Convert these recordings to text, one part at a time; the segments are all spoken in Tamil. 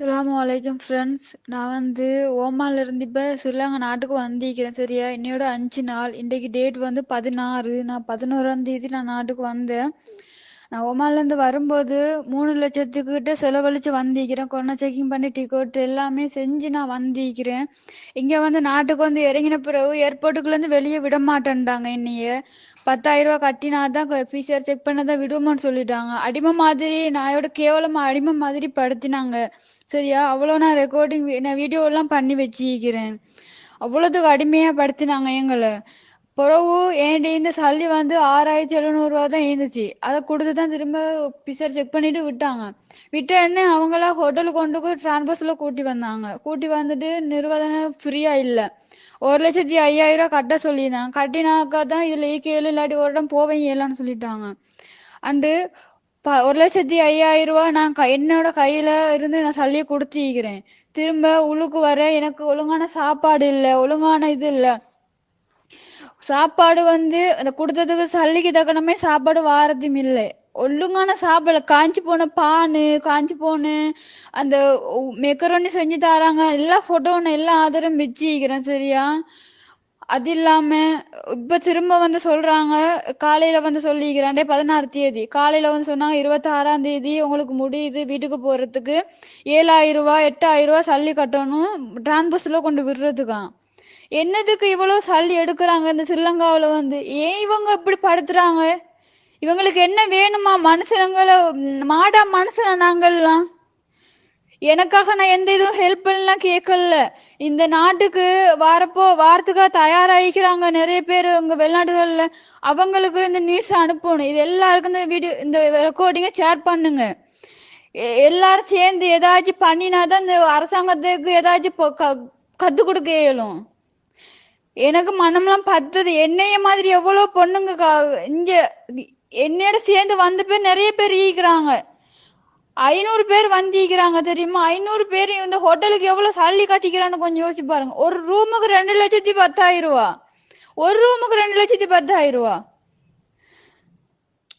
அஸ்லாம் வலைக்கம் ஃப்ரெண்ட்ஸ் நான் வந்து ஓமான்ல இருந்து இப்போ ஸ்ரீலங்கா நாட்டுக்கு வந்திருக்கிறேன் சரியா? இன்னையோட அஞ்சு நாள். இன்றைக்கு டேட் வந்து பதினாறு. நான் பதினோராம் தேதி நான் நாட்டுக்கு வந்தேன். நான் ஓமான்ல இருந்து வரும்போது மூணு லட்சத்துக்கிட்ட செலவழிச்சு வந்திருக்கிறேன். கொரோனா செக்கிங் பண்ணி டிக்கெட் எல்லாமே செஞ்சு நான் வந்திருக்கிறேன். இங்க வந்து நாட்டுக்கு வந்து இறங்கின பிறகு ஏர்போர்ட்டுக்குள்ள இருந்து வெளியே விட மாட்டேன்ட்டாங்க என்னையே. பத்தாயிரம் ரூபாய் கட்டினாதான் பிசிஆர் செக் பண்ணதான் விடுவோம்னு சொல்லிட்டாங்க. அடிமை மாதிரி நாயோட கேவலமா அடிமை மாதிரி படுத்தினாங்க. சரியா? அவ்வளோ நான் ரெக்கார்டிங் நான் வீடியோ எல்லாம் பண்ணி வச்சிக்கிறேன் அவ்வளோத்துக்கு அடிமையா படுத்தினாங்க எங்களை. பிறகு என்கிட்ட இந்த சல்லி வந்து ஆறாயிரத்தி எழுநூறுவா தான் இருந்துச்சு. அதை கொடுத்து தான் திரும்ப பிசர் செக் பண்ணிட்டு விட்டாங்க. விட்ட உடனே அவங்களா ஹோட்டலுக்கு கொண்டு போய் டிரான்ஸ்பஸ்ல கூட்டி வந்தாங்க. கூட்டி வந்துட்டு நிர்வாகம் ஃப்ரீயா இல்லை. ஒரு லட்சத்தி ஐயாயிரம் ரூபா கட்ட சொல்லியிருந்தாங்க. கட்டினாக்கா தான் இதுல ஈக்கேழு இல்லாட்டி ஒரு இடம் போவேன் இயலான்னு சொல்லிட்டாங்க. அண்டு ப ஒரு லட்சத்தி ஐயாயிரம் ரூபாய் நான் க என்னோட கையில இருந்து நான் சல்லியை கொடுத்திருக்கிறேன் திரும்ப உள்ளுக்கு வர எனக்கு ஒழுங்கான சாப்பாடு இல்லை ஒழுங்கான இது இல்ல. சாப்பாடு வந்து அந்த கொடுத்ததுக்கு சல்லிக்கு தக்கனமே சாப்பாடு வாரதும் இல்லை. ஒழுங்கான சாப்பிடல காஞ்சி போன பானு காஞ்சி போன அந்த மெக்கரோனி செஞ்சு தராங்க எல்லா போட்டோ எல்லா ஆதரம் வச்சுக்கிறேன் சரியா? அது இல்லாம இப்ப திரும்ப வந்து சொல்றாங்க காலையில வந்து சொல்லிக்கிறாண்டே பதினாறு தேதி. காலையில வந்து சொன்னாங்க இருபத்தி ஆறாம் தேதி உங்களுக்கு முடியுது வீட்டுக்கு போறதுக்கு. ஏழாயிரம் ரூபாய் எட்டாயிரம் ரூபாய் சல்லி கட்டணும் டிரான்பஸ்ல கொண்டு விடுறதுக்கான் என்னதுக்கு இவ்வளவு சல்லி எடுக்கிறாங்க இந்த ஸ்ரீலங்காவில வந்து? ஏன் இவங்க இப்படி படுத்துறாங்க? இவங்களுக்கு என்ன வேணுமா? மனுஷனங்களை மாடா மனுஷன நாங்கள்லாம்? எனக்காக நான் எந்த இதுவும் ஹெல்ப் பண்ணலாம் கேட்கல. இந்த நாட்டுக்கு வாரப்போ வாரத்துக்காக தயாராகிக்கிறாங்க நிறைய பேர் உங்க வெளிநாடுகள்ல. அவங்களுக்கு இந்த நியூஸ் அனுப்பணும். இது எல்லாருக்கும் இந்த வீடியோ இந்த ரெக்கார்டிங்க ஷேர் பண்ணுங்க. எல்லாரும் சேர்ந்து ஏதாச்சும் பண்ணினாதான் இந்த அரசாங்கத்துக்கு ஏதாச்சும் கத்து கொடுக்க இயலும். எனக்கு மனம்லாம் பத்துது. என்னைய மாதிரி எவ்வளவு பொண்ணுங்க இங்க என்னையோட சேர்ந்து வந்த பேர் நிறைய பேர் ஈக்குறாங்க ஐநூறு பேர் வந்திக்கிறாங்க தெரியுமா? ஐநூறு பேர் இந்த ஹோட்டலுக்கு எவ்வளவு சல்லி கட்டிக்கிறான்னு கொஞ்சம் யோசிச்சு பாருங்க. ஒரு ரூமுக்கு ரெண்டு லட்சத்தி பத்தாயிரம் ரூபா. ஒரு ரூமுக்கு ரெண்டு லட்சத்தி பத்தாயிரம் ரூபா.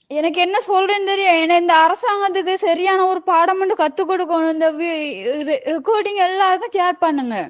எனக்கு என்ன சொல்றேன்னு தெரியும் ஏன்னா இந்த அரசாங்கத்துக்கு சரியான ஒரு பாடம் மட்டும் கத்து கொடுக்கணும். இந்த ரெக்கார்டிங் எல்லாருக்கும் ஷேர் பண்ணுங்க.